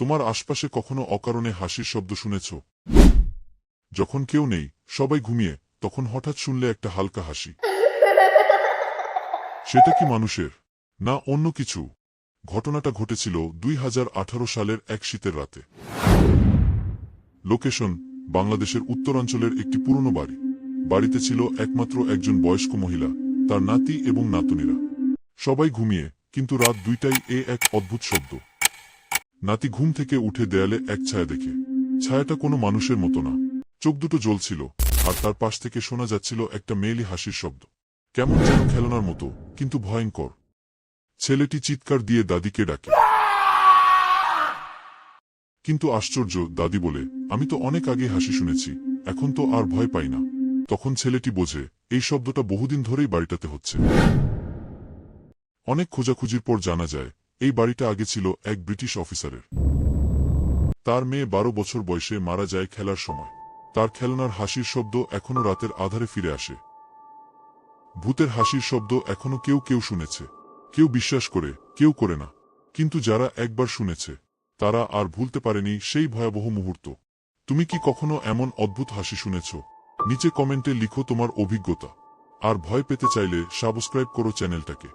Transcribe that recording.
তোমার আশপাশে কখনো অকারণে হাসির শব্দ শুনেছ? যখন কেউ নেই, সবাই ঘুমিয়ে, তখন হঠাৎ শুনলে একটা হালকা হাসি। সেটা কি মানুষের? না, অন্য কিছু। ঘটনাটা ঘটেছিল দুই হাজার আঠারো সালের এক শীতের রাতে। লোকেশন, বাংলাদেশের উত্তরাঞ্চলের একটি পুরনো বাড়ি। বাড়িতে ছিল একমাত্র একজন বয়স্ক মহিলা, তার নাতি এবং নাতনিরা। সবাই ঘুমিয়ে, কিন্তু রাত দুইটাই এ এক অদ্ভুত শব্দ। নাতি ঘুম থেকে উঠে দেয়ালে এক ছায়া দেখে। ছায়াটা কোনো মানুষের মতো না। চোখ দুটো জ্বলছিল, আর তার পাশ থেকে শোনা যাচ্ছিল একটা মেয়েলি হাসির শব্দ। কেমন যেন খেলনার মতো, কিন্তু ভয়ঙ্কর। ছেলেটি চিৎকার দিয়ে দাদিকে ডাকে। কিন্তু আশ্চর্য, দাদি বলে, আমি তো অনেক আগে হাসি শুনেছি, এখন তো আর ভয় পাই না। তখন ছেলেটি বোঝে, এই শব্দটা বহুদিন ধরেই বাড়িটাতে হচ্ছে। অনেক খোঁজাখুঁজির পর জানা যায় এই বাড়িটা আগে ছিল এক ব্রিটিশ অফিসারের। তার মেয়ে বারো বছর বয়সে মারা যায় খেলার সময়। তার খেলনার হাসির শব্দ এখনও রাতের আধারে ফিরে আসে। ভূতের হাসির শব্দ এখনও কেউ কেউ শুনেছে। কেউ বিশ্বাস করে, কেউ করে না। কিন্তু যারা একবার শুনেছে, তারা আর ভুলতে পারেনি সেই ভয়াবহ মুহূর্ত। তুমি কি কখনো এমন অদ্ভুত হাসি শুনেছ? নিচে কমেন্টে লিখো তোমার অভিজ্ঞতা। আর ভয় পেতে চাইলে সাবস্ক্রাইব করো চ্যানেলটাকে।